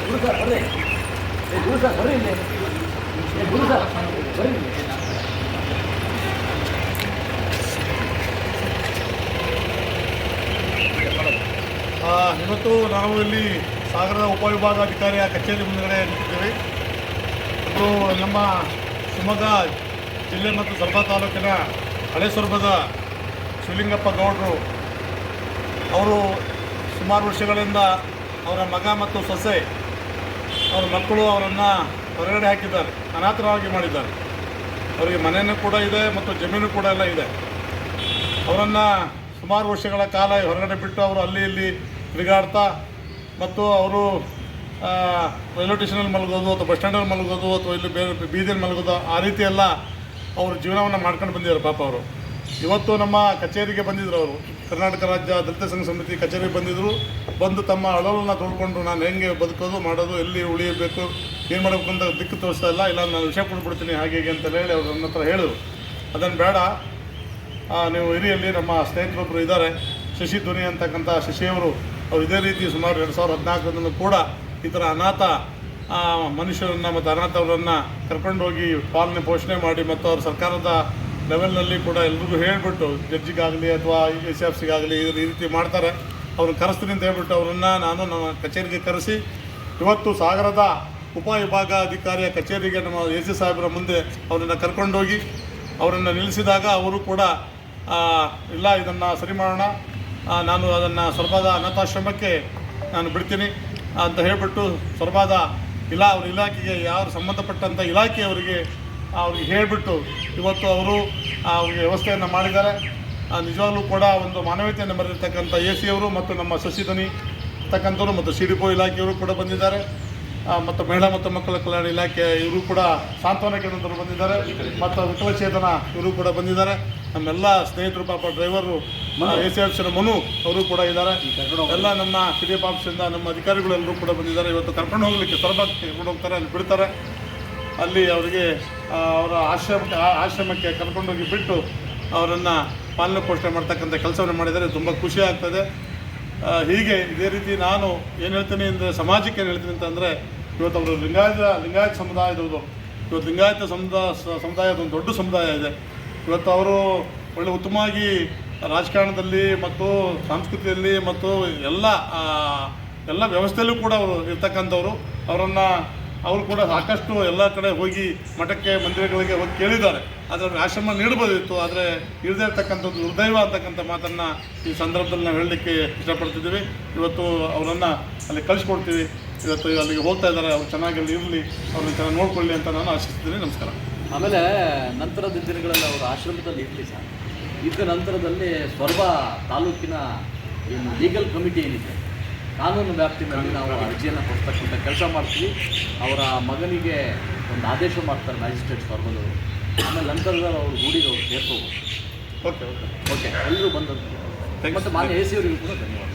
ಗುರು sir ಬರ್ರಿ ಗುರು sir ಬರ್ರಿ ಇಲ್ಲಿ ಗುರು ಸರ್ ಬರ್ರಿ ಇವತ್ತು ನಾವು ಇಲ್ಲಿ ಸಾಗರದ ಉಪವಿಭಾಗಾಧಿಕಾರಿಯ ಕಚೇರಿ ಮುಂದುಗಡೆ ನಿಂತಿದ್ದೇವೆ. ಇದು ನಮ್ಮ ಶಿವಮೊಗ್ಗ ಜಿಲ್ಲೆ ಮತ್ತು ಸೊರಬ ತಾಲೂಕಿನ ಹಳೆ ಸೊರಬದ ಶಿವಲಿಂಗಪ್ಪ ಗೌಡರು ಅವರು ಸುಮಾರು ವರ್ಷಗಳಿಂದ ಅವರ ಮಗ ಮತ್ತು ಸೊಸೆ ಅವರ ಮಕ್ಕಳು ಅವರನ್ನು ಹೊರಗಡೆ ಹಾಕಿದ್ದಾರೆ, ಅನಾಥರವಾಗಿ ಮಾಡಿದ್ದಾರೆ. ಅವರಿಗೆ ಮನೆಯೂ ಕೂಡ ಇದೆ ಮತ್ತು ಜಮೀನು ಕೂಡ ಎಲ್ಲ ಇದೆ. ಅವರನ್ನು ಸುಮಾರು ವರ್ಷಗಳ ಕಾಲ ಹೊರಗಡೆ ಬಿಟ್ಟು ಅವರು ಅಲ್ಲಿ ಇಲ್ಲಿ ತಿರುಗಾಡ್ತಾ ಮತ್ತು ಅವರು ರೈಲ್ವೆ ಸ್ಟೇಷನಲ್ಲಿ ಮಲಗೋದು ಅಥವಾ ಬಸ್ ಸ್ಟ್ಯಾಂಡಲ್ಲಿ ಮಲಗೋದು ಅಥವಾ ಇಲ್ಲಿ ಬೇರೆ ಬೀದಿಯಲ್ಲಿ ಮಲಗೋದು, ಆ ರೀತಿ ಎಲ್ಲ ಅವರು ಜೀವನವನ್ನು ಮಾಡ್ಕೊಂಡು ಬಂದಿದ್ದಾರೆ ಪಾಪ ಅವರು. ಇವತ್ತು ನಮ್ಮ ಕಚೇರಿಗೆ ಬಂದಿದ್ದರು ಅವರು. ಕರ್ನಾಟಕ ರಾಜ್ಯ ದಲಿತ ಸಂಘ ಸಮಿತಿ ಕಚೇರಿಗೆ ಬಂದಿದ್ದರು ಬಂದು ತಮ್ಮ ಅಳಲನ್ನು ತೊಳ್ಕೊಂಡು ನಾನು ಹೆಂಗೆ ಬದುಕೋದು, ಮಾಡೋದು, ಎಲ್ಲಿ ಉಳಿಯಬೇಕು, ಏನು ಮಾಡಬೇಕು ಅಂತ ದಿಕ್ಕು ತೋರಿಸ್ತಾ ಇಲ್ಲ. ಇಲ್ಲ, ನಾನು ವಿಷಯ ಕೊಟ್ಬಿಡ್ತೀನಿ, ಹಾಗೆ ಹೀಗೆ ಅಂತ ಹೇಳಿ ಅವ್ರು ನನ್ನ ಹತ್ರ ಹೇಳಿದ್ರು. ಅದನ್ನು ಬೇಡ. ನೀವು ಹಿರಿಯಲ್ಲಿ ನಮ್ಮ ಸ್ನೇಹಿತರೊಬ್ಬರು ಇದ್ದಾರೆ ಶಶಿ ಧ್ವನಿ ಅಂತಕ್ಕಂಥ ಶಶಿಯವರು ಅವರು ಇದೇ ರೀತಿ ಸುಮಾರು ಎರಡು ಸಾವಿರದ ಹದಿನಾಲ್ಕರಲ್ಲೂ ಕೂಡ ಈ ಥರ ಅನಾಥ ಮನುಷ್ಯರನ್ನು ಮತ್ತು ಅನಾಥವರನ್ನು ಕರ್ಕೊಂಡೋಗಿ ಪಾಲನೆ ಪೋಷಣೆ ಮಾಡಿ ಮತ್ತು ಅವ್ರ ಸರ್ಕಾರದ ಲೆವೆಲ್ನಲ್ಲಿ ಕೂಡ ಎಲ್ರಿಗೂ ಹೇಳಿಬಿಟ್ಟು ಜಡ್ಜಿಗಾಗಲಿ ಅಥವಾ ಎಸ್ ಎಫ್ ಸಿಗಾಗಲಿ ಈ ರೀತಿ ಮಾಡ್ತಾರೆ. ಅವ್ರನ್ನ ಕರೆಸ್ತೀನಿ ಅಂತ ಹೇಳ್ಬಿಟ್ಟು ಅವರನ್ನು ನಾನು ನಮ್ಮ ಕಚೇರಿಗೆ ಕರೆಸಿ, ಇವತ್ತು ಸಾಗರದ ಉಪವಿಭಾಗಾಧಿಕಾರಿಯ ಕಚೇರಿಗೆ ನಮ್ಮ ಎ ಸಿ ಸಾಹೇಬರ ಮುಂದೆ ಅವರನ್ನು ಕರ್ಕೊಂಡೋಗಿ, ಅವರನ್ನು ನಿಲ್ಲಿಸಿದಾಗ ಅವರು ಕೂಡ ಇಲ್ಲ, ಇದನ್ನು ಸರಿ ಮಾಡೋಣ. ನಾನು ಅದನ್ನು ಸೊರಬಾದ ಅನಾಥಾಶ್ರಮಕ್ಕೆ ನಾನು ಬಿಡ್ತೀನಿ ಅಂತ ಹೇಳಿಬಿಟ್ಟು ಸೊರಬಾದ ಇಲಾ ಅವ್ರ ಇಲಾಖೆಗೆ ಯಾರು ಸಂಬಂಧಪಟ್ಟಂಥ ಇಲಾಖೆಯವರಿಗೆ ಅವ್ರಿಗೆ ಹೇಳಿಬಿಟ್ಟು ಇವತ್ತು ಅವರು ಅವ್ರಿಗೆ ವ್ಯವಸ್ಥೆಯನ್ನು ಮಾಡಿದ್ದಾರೆ. ಆ, ನಿಜವಾಗ್ಲೂ ಕೂಡ ಒಂದು ಮಾನವೀಯತೆಯನ್ನು ಬರೆದಿರ್ತಕ್ಕಂಥ ಎ ಸಿ ಅವರು ಮತ್ತು ನಮ್ಮ ಶಶಿಧನಿ ಇರ್ತಕ್ಕಂಥವ್ರು ಮತ್ತು ಸಿ ಡಿ ಪೋ ಇಲಾಖೆಯವರು ಕೂಡ ಬಂದಿದ್ದಾರೆ. ಆ, ಮತ್ತು ಮಹಿಳಾ ಮತ್ತು ಮಕ್ಕಳ ಕಲ್ಯಾಣ ಇಲಾಖೆ ಇವರು ಕೂಡ ಸಾಂತ್ವನ ಕೇಂದ್ರದವರು ಬಂದಿದ್ದಾರೆ. ಮತ್ತು ವಿಕಲಚೇತನ ಇವರು ಕೂಡ ಬಂದಿದ್ದಾರೆ. ನಮ್ಮೆಲ್ಲ ಸ್ನೇಹಿತರು ಪಾಪ driver A C officer Manu ಅವರು ಕೂಡ ಇದ್ದಾರೆ. ಎಲ್ಲ ನಮ್ಮ ಸಿ ಡಿ ಎಫ್ ನಮ್ಮ ಅಧಿಕಾರಿಗಳೆಲ್ಲರೂ ಕೂಡ ಬಂದಿದ್ದಾರೆ. ಇವತ್ತು ಕರ್ಕೊಂಡು ಹೋಗಲಿಕ್ಕೆ ಸೊರಬಕ್ಕೆ ಕರ್ಕೊಂಡು ಹೋಗ್ತಾರೆ ಅಲ್ಲಿ ಬಿಡ್ತಾರೆ. ಅಲ್ಲಿ ಅವರಿಗೆ ಅವರ ಆಶ್ರಮಕ್ಕೆ ಆ ಆಶ್ರಮಕ್ಕೆ ಕರ್ಕೊಂಡೋಗಿ ಬಿಟ್ಟು ಅವರನ್ನು ಪಾಲನೆ ಪೋಷಣೆ ಮಾಡ್ತಕ್ಕಂಥ ಕೆಲಸವನ್ನು ಮಾಡಿದರೆ ತುಂಬ ಖುಷಿ ಆಗ್ತದೆ. ಹೀಗೆ ಇದೇ ರೀತಿ ನಾನು ಏನು ಹೇಳ್ತೀನಿ ಅಂದರೆ, ಸಮಾಜಕ್ಕೆ ಏನು ಹೇಳ್ತೀನಿ ಅಂತಂದರೆ, ಇವತ್ತು ಅವರು ಲಿಂಗಾಯತ ಲಿಂಗಾಯತ ಸಮುದಾಯದವರು ಇವತ್ತು ಲಿಂಗಾಯತ ಸಮುದಾಯ, ಸಮುದಾಯದ ಒಂದು ದೊಡ್ಡ ಸಮುದಾಯ ಇದೆ. ಇವತ್ತು ಅವರು ಒಳ್ಳೆ ಉತ್ತಮವಾಗಿ ರಾಜಕಾರಣದಲ್ಲಿ ಮತ್ತು ಸಂಸ್ಕೃತಿಯಲ್ಲಿ ಮತ್ತು ಎಲ್ಲ ಎಲ್ಲ ವ್ಯವಸ್ಥೆಯಲ್ಲೂ ಕೂಡ ಅವರು ಇರ್ತಕ್ಕಂಥವ್ರು. ಅವರನ್ನು ಅವರು ಕೂಡ ಸಾಕಷ್ಟು ಎಲ್ಲ ಕಡೆ ಹೋಗಿ ಮಠಕ್ಕೆ, ಮಂದಿರಗಳಿಗೆ ಹೋಗಿ ಕೇಳಿದ್ದಾರೆ. ಅದರ ಆಶ್ರಮ ನೀಡಬಹುದಿತ್ತು. ಆದರೆ ಇರದೇ ಇರತಕ್ಕಂಥದ್ದು ದುರ್ದೈವ ಅಂತಕ್ಕಂಥ ಮಾತನ್ನು ಈ ಸಂದರ್ಭದಲ್ಲಿ ನಾವು ಹೇಳಲಿಕ್ಕೆ ಇಷ್ಟಪಡ್ತಿದ್ದೀವಿ. ಇವತ್ತು ಅವರನ್ನು ಅಲ್ಲಿ ಕಳಿಸ್ಕೊಡ್ತೀವಿ. ಇವತ್ತು ಅಲ್ಲಿಗೆ ಹೋಗ್ತಾ ಇದ್ದಾರೆ. ಅವ್ರು ಚೆನ್ನಾಗಿ ಅಲ್ಲಿ ಇರಲಿ. ಅವ್ರನ್ನ ಚೆನ್ನಾಗಿ ನೋಡ್ಕೊಳ್ಳಿ ಅಂತ ನಾನು ಆಶಿಸ್ತೀನಿ ನಮಸ್ಕಾರ. ಆಮೇಲೆ ನಂತರದ ದಿನಗಳಲ್ಲಿ ಅವರು ಆಶ್ರಮದಲ್ಲಿ ಇರಲಿ ಸರ್. ಇದ್ದ ನಂತರದಲ್ಲಿ ಸ್ವರ್ವ ತಾಲೂಕಿನ ಏನು ಲೀಗಲ್ ಕಮಿಟಿ ಏನಿದೆ ಕಾನೂನು ವ್ಯಾಪ್ತಿಯಲ್ಲಿ ನಾವು ಅರ್ಜಿಯನ್ನು ಕೊಡ್ತಕ್ಕಂಥ ಕೆಲಸ ಮಾಡ್ತೀವಿ. ಅವರ ಮಗನಿಗೆ ಒಂದು ಆದೇಶ ಮಾಡ್ತಾರೆ ಮ್ಯಾಜಿಸ್ಟ್ರೇಟ್ ಸ್ವರ್ವದವರು ಆಮೇಲೆ ನಂತರದಲ್ಲಿ ಅವರು ಗೂಡಿಗೆ ಅವ್ರು ಸೇರ್ಕೋಬೋದು ಓಕೆ ಓಕೆ. ಓಕೆ ಎಲ್ಲರೂ ಬಂದದ್ದು. ಮತ್ತು ಮಾನ್ಯ ಎ ಸಿ ಅವರಿಗೂ ಕೂಡ ಧನ್ಯವಾದ.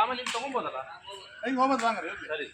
ಆಮೇಲೆ ಇಲ್ಲಿ ತೊಗೊಬೋದಲ್ಲ? ಹೆಂಗೆ ಹೋಗೋದು ಹಂಗಾರೆ ಸರಿ ಸರಿ.